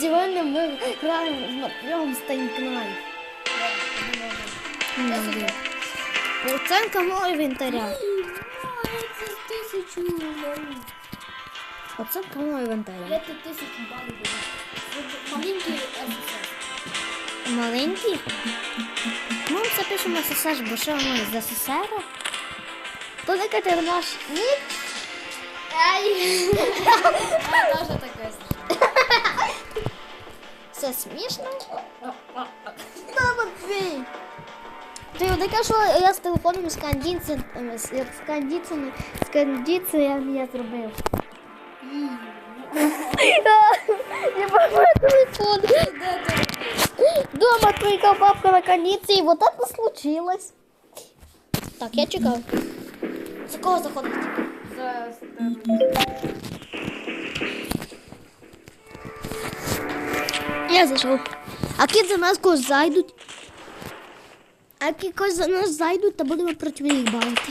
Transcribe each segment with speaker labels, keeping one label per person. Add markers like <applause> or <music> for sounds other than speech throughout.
Speaker 1: Сьогодні ми граємо з Матвієм Станькнай. Оценка
Speaker 2: тисячу балів.
Speaker 1: Оценка мого інвентаря.
Speaker 2: Я тут тисячу. Маленький СССР.
Speaker 1: Маленький. Ми це пишемо СССР, бо що ми з СССР? Не наш ні.
Speaker 2: Ай! <laughs> Я тоже такое
Speaker 1: Це смішно? Та Матвій. Ти таке, що я з телефоном з кондицією, з з кондицією, з кондицією я зробив. Я бачу телефон. Дома твоя бабка на кондиции, вот это случилось. Так, я чекаю. За кого заходить?
Speaker 2: За
Speaker 1: Я зайшов. А кіт за нас когось зайдуть. А кіт когось за нас зайдуть, та будемо проти них бавити.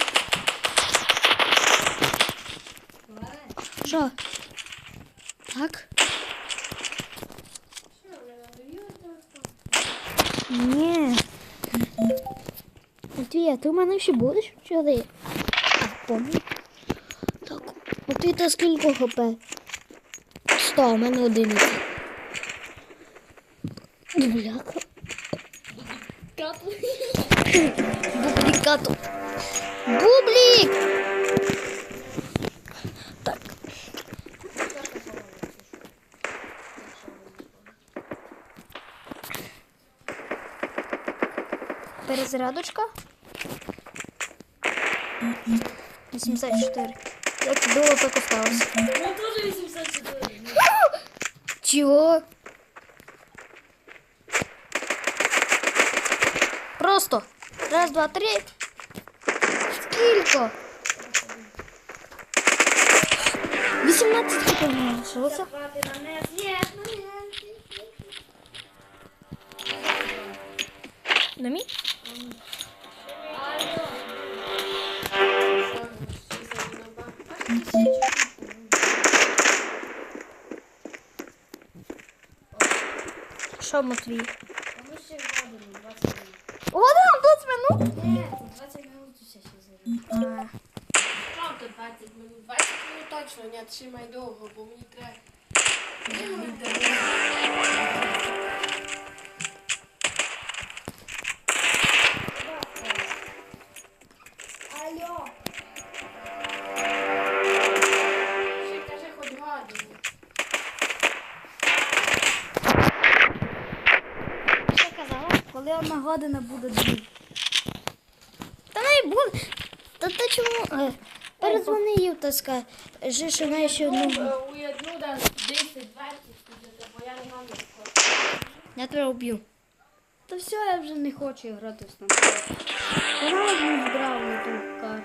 Speaker 1: Що? Так? Ні. Матвія, ти у мене ще будеш? Чи ти? А, помню. Так, Матвій, ти скільки хп? Сто, у мене одинадцять. Бляха. Бублікату. Бублік! Так. Перезарядочка. 84. Як було, так осталось.
Speaker 2: Я тоже 84.
Speaker 1: Чего? Раз, два, три. Скільки? 18 хп залишилося.
Speaker 2: Хватит на нет. Нет, ну нет.
Speaker 1: На мій?
Speaker 2: Алло.
Speaker 1: Що, Матвій?
Speaker 2: Мы ще годину, 20 минут.
Speaker 1: Година 20 минут?
Speaker 2: Нет, 20 минут ще ще зайду.
Speaker 3: Правда, 20 минут. 20 минут точно не тримай довго, бо мені треба.
Speaker 2: Алло.
Speaker 3: Ще?
Speaker 2: Коли одна година буде дві.
Speaker 1: Та не буде. Та ти чому? Перезвони Передзвони їй, та скажи, що вона ще одну.
Speaker 3: Е, У одну дасть 10-20 бо я не маю.
Speaker 1: Я тебе вб'ю.
Speaker 2: Та все, я вже не хочу грати в снайпер. Вона не збирала на ту карту.